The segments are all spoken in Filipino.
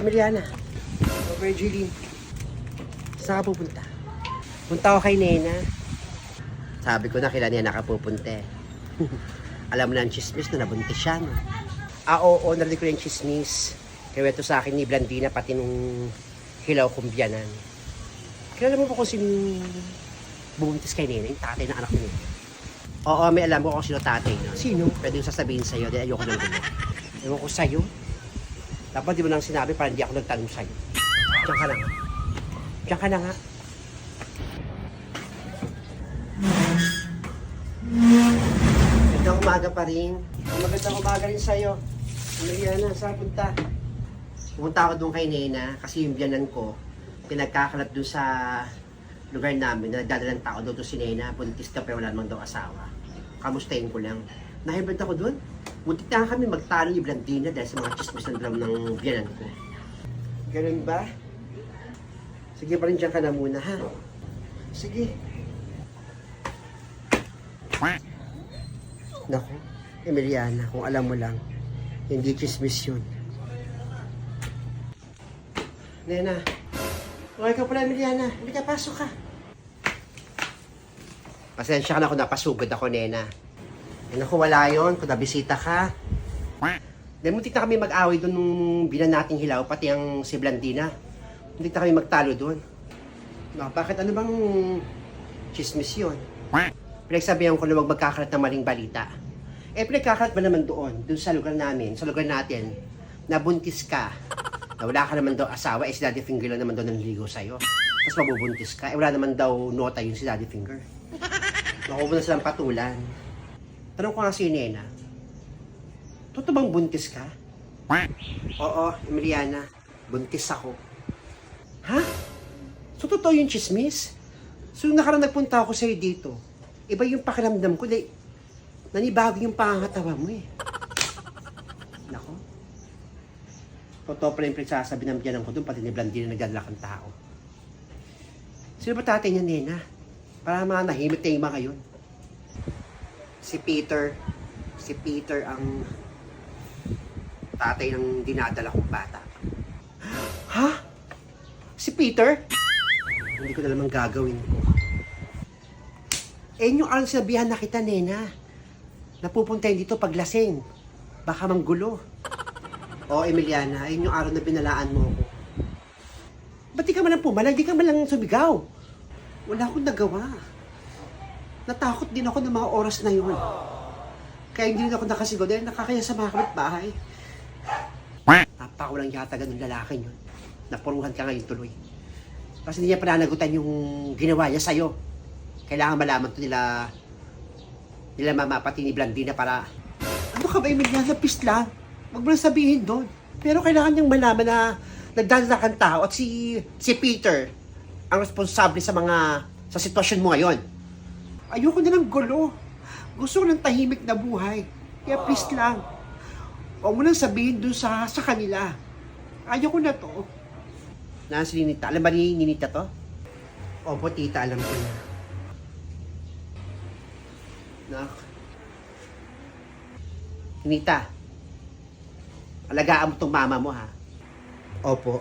Emiliana. Virgilie. Saan ka pupunta? Punta ako kay Nena. Sabi ko na kila Nena ka pupunta eh. Alam mo na ang chismis na nabuntis siya, no? Ah, oo, narinig ko na yung chismis. Kaya ito sa akin ni Blandina, pati nung hilaw kong biyanan. Kilala mo ba kung sino bubuntis kay Nena? Yung tatay ng anak ni Nena? Oo, may alam ko kung sino tatay no? Sino? Pwede yung sasabihin sa'yo, dahil ayoko ng gulo. Ewan ko sa'yo. Dapat di mo nang sinabi para hindi ako nagtanong sa'yo. Diyan ka na nga. Diyan ka na nga. Magandang umaga pa rin. Magandang umaga rin sa'yo. Mariana, saan punta? Pumunta ako doon kay Nena kasi yung biyanan ko, pinagkakalat doon sa lugar namin na dadalang tao doon to si Nena. Buntis ka pero wala namang daw asawa. Kamustahin ko lang. Nahibad ako doon. Muntik na kami magtalo ni Blandina dahil sa mga chismis ng drum ng biyanan ko. Ganun ba? Sige pa rin dyan ka na muna ha. Sige. Naku, Emiliana, kung alam mo lang, hindi chismis yun. Nena, okay ka pala, Emiliana. Hindi ka, pasok ka. Pasensya ka na kung napasugod ako, Nena. Naku, wala yun. Kung nabisita ka. Dahil muntik na kami mag-away doon nung binan nating hilaw, pati ang si Blandina. Muntik na kami magtalo doon. No, bakit ano bang chismis yun? Pinagsabihan ko na huwag magkakalat ng maling balita. Eh, pinagkakalat ba naman doon, doon sa lugar namin, sa lugar natin, na buntis ka, na wala ka naman daw asawa, eh si Daddy Finger lang naman daw nanligo sa'yo. Tapos mabubuntis ka, eh wala naman daw nota yung si Daddy Finger. Nakuha na silang patulan. Tanong ko nga si Nena, totoo bang buntis ka? Oo, Emiliana, buntis ako. Ha? So, totoo yung chismis? So, yung nakarang nagpunta ako sa'yo dito, iba yung pakiramdam ko, dahil nanibago yung pangangatawa mo eh. Nako. Totoo pa rin pinagsasabi ng biyanan ko doon, pati ni Blandina nagdadala kang tao. Sino ba tatay niya, Nena? Para mga nahimik na yung mga yun. Si Peter, si Peter ang tatay ng dinadala kong bata. Ha? Si Peter? Hindi ko na lamang gagawin ko. Eh, yung alang sinabihan na kita, Nena. Napupunta yun dito pag lasing. Baka manggulo. Oo, Emiliana, ayun yung araw na binalaan mo ako. Ba't di ka man lang pumalag? Di ka man lang sumigaw. Wala akong nagawa. Natakot din ako ng mga oras na yun. Kaya hindi rin ako nakasigaw dahil nakakaya sa mga kapitbahay. Napakawalang yata ganun lalaki yun. Napuruhan ka ngayon tuloy. Kasi hindi niya pananagutan yung ginawa niya sa'yo. Kailangan malaman to nila nila mama pati ni Blandina para ano ka ba Emiliana Pis lang? Huwag mo lang sabihin doon. Pero kailangan niyang malaman na nagdadala kang tao at si si Peter ang responsable sa mga sa sitwasyon mo ngayon. Ayoko na ng gulo. Gusto ko ng tahimik na buhay. Kaya please lang. Huwag mo nang sabihin doon sa, sa kanila. Ayoko na to. Nasa si Ninita. Alam ba ni Ninita to? Opo, tita, alam ko na. Nak. Ninita. Alagaan mo tong mama mo, ha? Opo.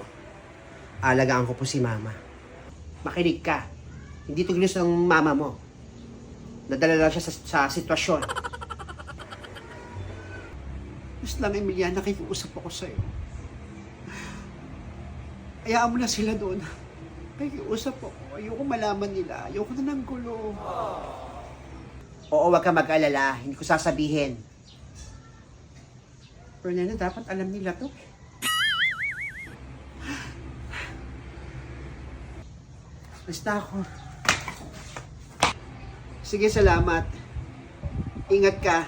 Alagaan ko po si mama. Makinig ka. Hindi to ginusto ng mama mo. Nadala lang siya sa, sa sitwasyon. Mas lang, Emiliana, nakikiusap ako sa'yo. Hayaan mo na sila doon. Nakikiusap ako. Ayoko malaman nila. Ayoko na ng gulo. Oo, wag ka mag-alala. Hindi ko sasabihin. Pero nena, dapat alam nila to. Basta ako. Sige, salamat. Ingat ka.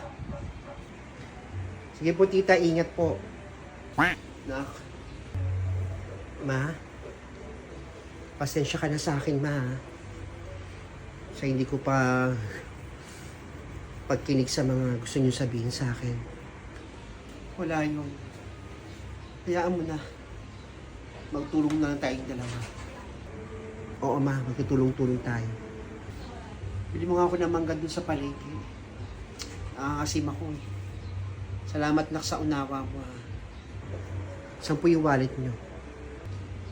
Sige po, tita, ingat po. Nak. Ma, pasensya ka na sa akin, ma. Sa hindi ko pa pagkinig sa mga gusto niyo sabihin sa akin. Wala yun. Hayaan mo na. Magtulong na lang tayong dalawa. Oo, ma. Magtutulong-tulong tayo. Bili mo nga ako ng mangga dun sa palengke. Nakakasim ako eh. Salamat na sa unawa mo ha. Saan po yung wallet niyo?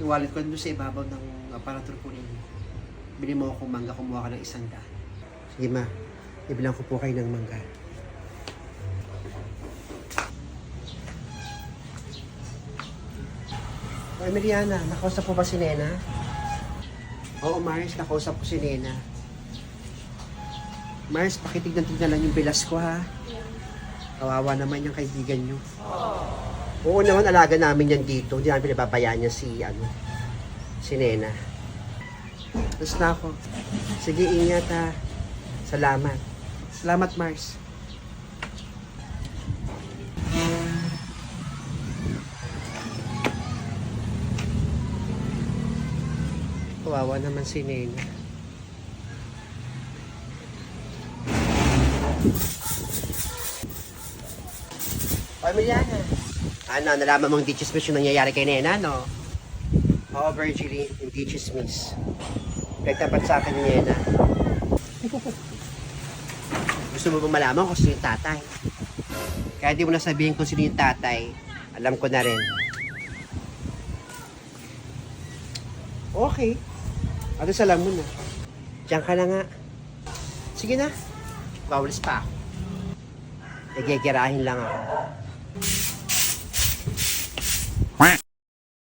Yung wallet ko doon sa ibabaw ng aparatur po ninyo. Bili mo akong mangga, kumuha ka ng isang daan. Sige ma, ibilang ko po kayo ng mangga. O Emiliana, nakausap po ba si Nena? Oo, Mars, nakausap ko si Nena. Mars, pakitignan-tignan lang yung bilas ko ha. Kawawa naman yung kaibigan nyo. Oo naman, alaga namin yan dito. Hindi namin pinababayaan niya si, ano, si Nena. Tapos na ako. Sige, ingat ha. Salamat. Salamat, Mars. Kawawa naman si Nena. O, Emiliana. Ano, nalaman mong ditches miss yung nangyayari kay Nena, no? Oo, Virgily, yung ditches miss. Nagtapat sa akin ni Nena. Gusto mo ba malaman kung sino yung tatay? Kaya di mo na sabihin kung sino yung tatay. Alam ko na rin. Okay. Sa lang mo na? Diyan ka na nga. Sige na. Bawalis pa ako. Nagigirahin lang ako.